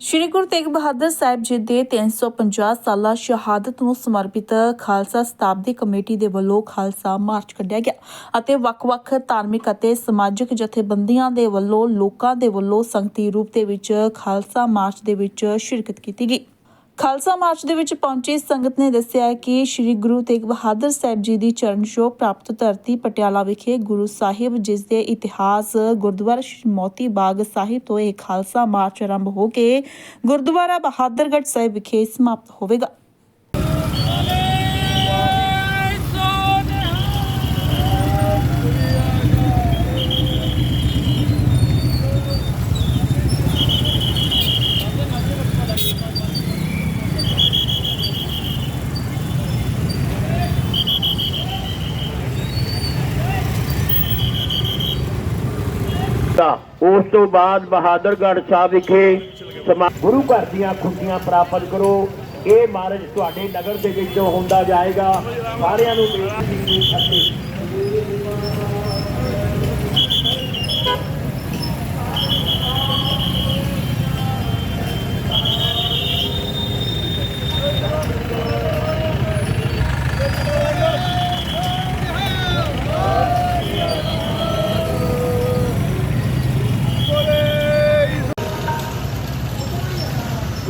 ਸ਼੍ਰੀ ਗੁਰੂ ਤੇਗ ਬਹਾਦਰ ਸਾਹਿਬ ਜੀ ਦੇ 350 ਸਾਲਾ ਸ਼ਹਾਦਤ ਨੂੰ ਸਮਰਪਿਤ ਖਾਲਸਾ ਸਤਾਬਦੀ ਕਮੇਟੀ ਦੇ ਵੱਲੋਂ ਖਾਲਸਾ ਮਾਰਚ ਕੱਢਿਆ ਗਿਆ ਅਤੇ ਵੱਖ-ਵੱਖ ਧਾਰਮਿਕ ਅਤੇ ਸਮਾਜਿਕ ਜਥੇਬੰਦੀਆਂ ਦੇ ਵੱਲੋਂ ਲੋਕਾਂ ਦੇ ਵੱਲੋਂ ਸੰਗਤੀ ਰੂਪ ਦੇ ਵਿੱਚ ਖਾਲਸਾ ਮਾਰਚ ਦੇ ਵਿੱਚ ਸ਼ਿਰਕਤ ਕੀਤੀ ਗਈ। ਖਾਲਸਾ ਮਾਰਚ ਦੇ ਵਿੱਚ ਪਹੁੰਚੀ ਸੰਗਤ ਨੇ ਦੱਸਿਆ ਕਿ ਸ੍ਰੀ ਗੁਰੂ ਤੇਗ ਬਹਾਦਰ ਸਾਹਿਬ ਜੀ ਦੀ ਚਰਨ ਛੋਹ ਪ੍ਰਾਪਤ ਧਰਤੀ ਪਟਿਆਲਾ ਵਿਖੇ ਗੁਰੂ ਸਾਹਿਬ ਜਿਸ ਦੇ ਇਤਿਹਾਸ ਗੁਰਦੁਆਰਾ ਸ਼੍ਰੀ ਮੋਤੀ ਬਾਗ ਸਾਹਿਬ ਤੋਂ ਇਹ ਖਾਲਸਾ ਮਾਰਚ ਆਰੰਭ ਹੋ ਕੇ ਗੁਰਦੁਆਰਾ ਬਹਾਦਰਗੜ੍ਹ ਸਾਹਿਬ ਵਿਖੇ ਸਮਾਪਤ ਹੋਵੇਗਾ। ਤਾਂ ਉਸ ਤੋਂ ਬਾਅਦ ਬਹਾਦਰਗੜ੍ਹ ਸਾਹਿਬ ਵਿਖੇ ਗੁਰੂ ਘਰ ਦੀਆਂ ਖੁਸ਼ੀਆਂ ਪ੍ਰਾਪਤ ਕਰੋ। ਇਹ ਮਾਰਜ ਤੁਹਾਡੇ ਨਗਰ ਦੇ ਵਿੱਚੋਂ ਹੁੰਦਾ ਜਾਏਗਾ। ਸਾਰਿਆਂ ਨੂੰ ਬੇਨਤੀ ਦੀ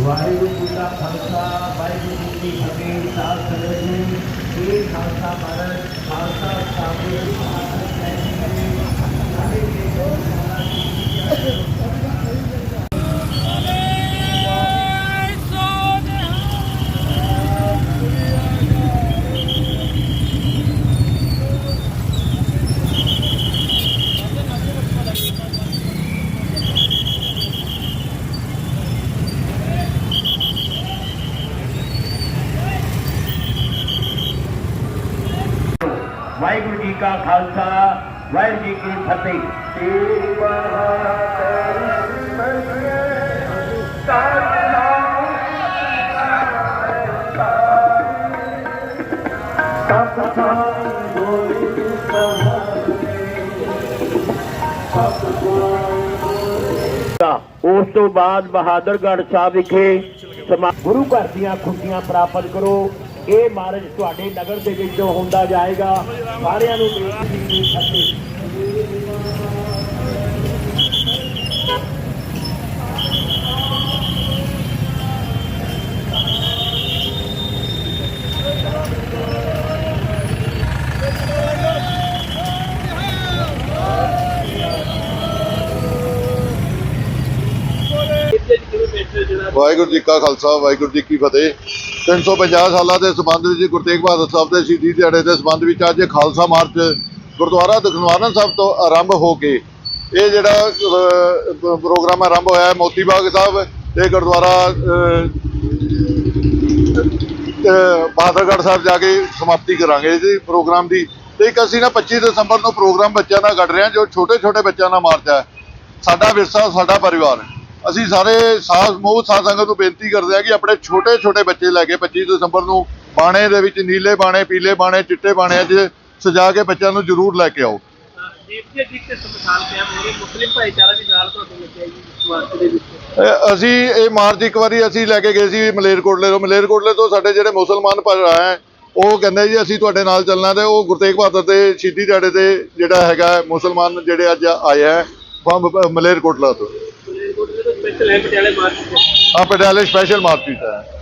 ਵਾਹਿਗੁਰੂ ਜੀ ਦਾ ਖਾਲਸਾ, ਵਾਹਿਗੁਰੂ ਜੀ ਕੀ ਫਤਿਹ। ਸਾਧ ਸੰਗਤ ਜੀ ਇਹ ਖਾਲਸਾ ਮਾਰਜ ਖਾਲਸਾ ਸਾਹਿਬ ਵਾਹਿਗੁਰੂ ਜੀ ਕਾ ਖਾਲਸਾ ਵਾਹਿਗੁਰੂ ਜੀ ਕੀ ਫਤਿਹ ਤੇਰੀ ਤਾਂ ਉਸ ਤੋਂ ਬਾਅਦ ਬਹਾਦਰਗੜ੍ਹ ਸਾਹਿਬ ਵਿਖੇ ਸਮਾ- ਗੁਰੂ ਘਰ ਦੀਆਂ ਖੁਸ਼ੀਆਂ ਪ੍ਰਾਪਤ ਕਰੋ ਇਹ ਮਾਰਜ ਤੁਹਾਡੇ ਨਗਰ ਦੇ ਵਿੱਚੋਂ ਹੁੰਦਾ ਜਾਏਗਾ। ਸਾਰਿਆਂ ਨੂੰ ਬੇਨਤੀ ਦੀ ਵਾਹਿਗੁਰੂ ਜੀ ਕਾ ਖਾਲਸਾ ਵਾਹਿਗੁਰੂ ਜੀ ਕੀ ਫਤਿਹ। 350 ਸਾਲਾਂ ਦੇ ਸੰਬੰਧ ਵਿੱਚ ਗੁਰੂ ਤੇਗ ਬਹਾਦਰ ਸਾਹਿਬ ਦੇ ਸ਼ਹੀਦੀ ਦਿਹਾੜੇ ਦੇ ਸੰਬੰਧ ਵਿੱਚ ਅੱਜ ਖਾਲਸਾ ਮਾਰਚ ਗੁਰਦੁਆਰਾ ਦਖਨਵਾਰਨ ਸਾਹਿਬ ਤੋਂ ਆਰੰਭ ਹੋ ਕੇ ਇਹ ਜਿਹੜਾ ਪ੍ਰੋਗਰਾਮ ਆਰੰਭ ਹੋਇਆ ਹੈ ਮੋਤੀ ਬਾਗ ਸਾਹਿਬ ਤੇ ਗੁਰਦੁਆਰਾ ਅਹ, ਸਾਹਿਬ ਜਾ ਕੇ ਸਮਾਪਤੀ ਕਰਾਂਗੇ ਜੀ ਪ੍ਰੋਗਰਾਮ ਦੀ। ਤੇ ਇੱਕ ਅਸੀਂ ਨਾ 25 ਦਸੰਬਰ ਨੂੰ ਪ੍ਰੋਗਰਾਮ ਬੱਚਿਆਂ ਦਾ ਕੱਢ ਰਹੇ ਹਾਂ ਜੋ ਛੋਟੇ ਛੋਟੇ ਬੱਚਿਆਂ ਦਾ ਮਾਰਚ ਹੈ। ਸਾਡਾ ਵਿਰਸਾ ਸਾਡਾ ਪਰਿਵਾਰ। ਅਸੀਂ ਸਾਰੇ ਸਾਧ ਸਮੂਹ ਸਾਧ ਸੰਗਤ ਨੂੰ ਬੇਨਤੀ ਕਰਦੇ ਹਾਂ ਕਿ ਆਪਣੇ ਛੋਟੇ ਛੋਟੇ ਬੱਚੇ ਲੈ ਕੇ 25 ਦਸੰਬਰ ਨੂੰ ਬਾਣੇ ਦੇ ਵਿੱਚ ਨੀਲੇ ਬਾਣੇ ਪੀਲੇ ਬਾਣੇ ਚਿੱਟੇ ਬਾਣਿਆਂ 'ਚ ਸਜਾ ਕੇ ਬੱਚਿਆਂ ਨੂੰ ਜ਼ਰੂਰ ਲੈ ਕੇ ਆਓ। ਅਸੀਂ ਇਹ ਮਾਰਚ ਇੱਕ ਵਾਰੀ ਅਸੀਂ ਲੈ ਕੇ ਗਏ ਸੀ ਮਲੇਰਕੋਟਲੇ ਤੋਂ। ਮਲੇਰਕੋਟਲੇ ਤੋਂ ਸਾਡੇ ਜਿਹੜੇ ਮੁਸਲਮਾਨ ਭਰਾ ਹੈ ਉਹ ਕਹਿੰਦੇ ਜੀ ਅਸੀਂ ਤੁਹਾਡੇ ਨਾਲ ਚੱਲਣਾ ਤੇ ਉਹ ਗੁਰੂ ਤੇਗ ਬਹਾਦਰ ਦੇ ਸ਼ਹੀਦੀ ਦਿਹਾੜੇ ਤੇ ਜਿਹੜਾ ਹੈਗਾ ਮੁਸਲਮਾਨ ਜਿਹੜੇ ਅੱਜ ਆਏ ਹੈ ਤੋਂ। ਮਲੇਰਕੋਟਲੇ ਤੋਂ ਸਪੈਸ਼ਲ ਹੈ ਪਟਿਆਲੇ ਮਾਰਚ ਹਾਂ ਪਟਿਆਲੇ ਸਪੈਸ਼ਲ ਮਾਰਚ ਹੈ